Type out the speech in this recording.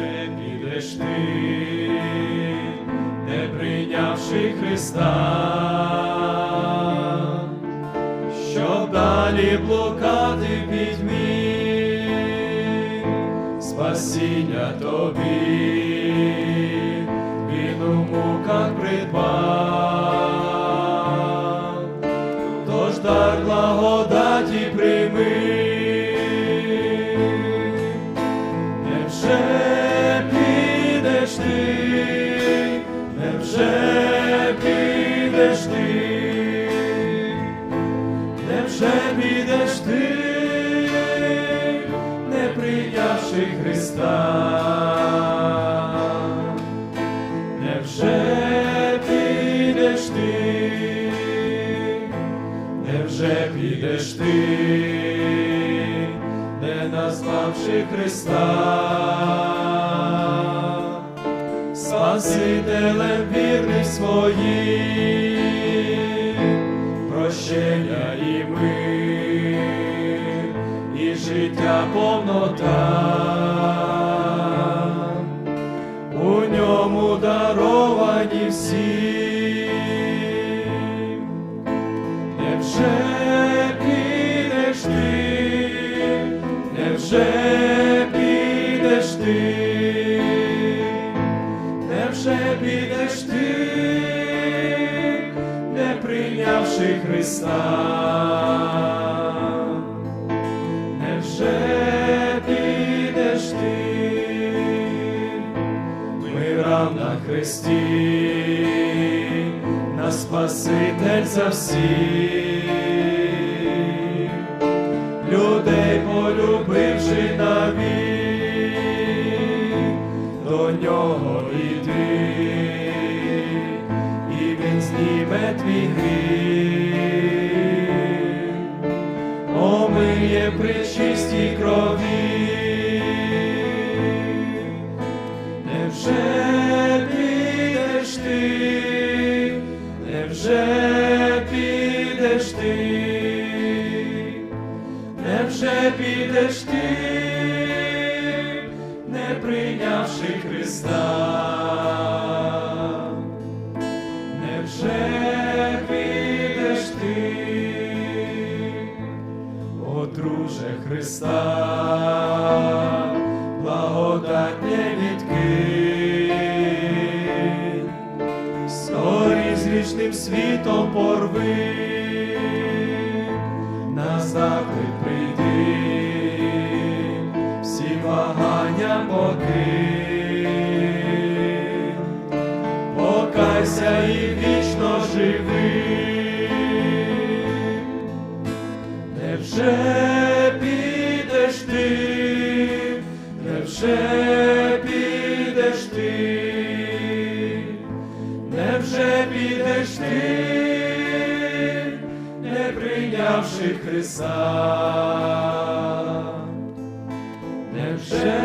Невже підеш ти, не прийнявши Христа, щоб далі блукати пітьмі, спасіння тобі, він у муках придбав, тож дар благодаті прийми. Підеш ти, невже підеш ти, не прийнявши Христа, невже підеш ти, невже підеш ти, не назвавши Христа, Спасителем вірних своїх, прощення і мир, і життя повнота, у ньому даровані всі. Невже підеш ти, невже підеш ти, невже підеш ти, прийнявши Христа, невже підеш ти, мирав на хресті, на Спаситель за всіх, людей полюбивши омиє при чистій крові. Невже підеш ти, невже підеш ти, невже підеш ти, не прийнявши Христа, Христа, благодать не відкинь, Скорі з вічним світом порви, на заклик прийди, всі вагання покинь, покайся і вічно живи. Невже підеш ти, невже підеш ти, не прийнявши Христа, невже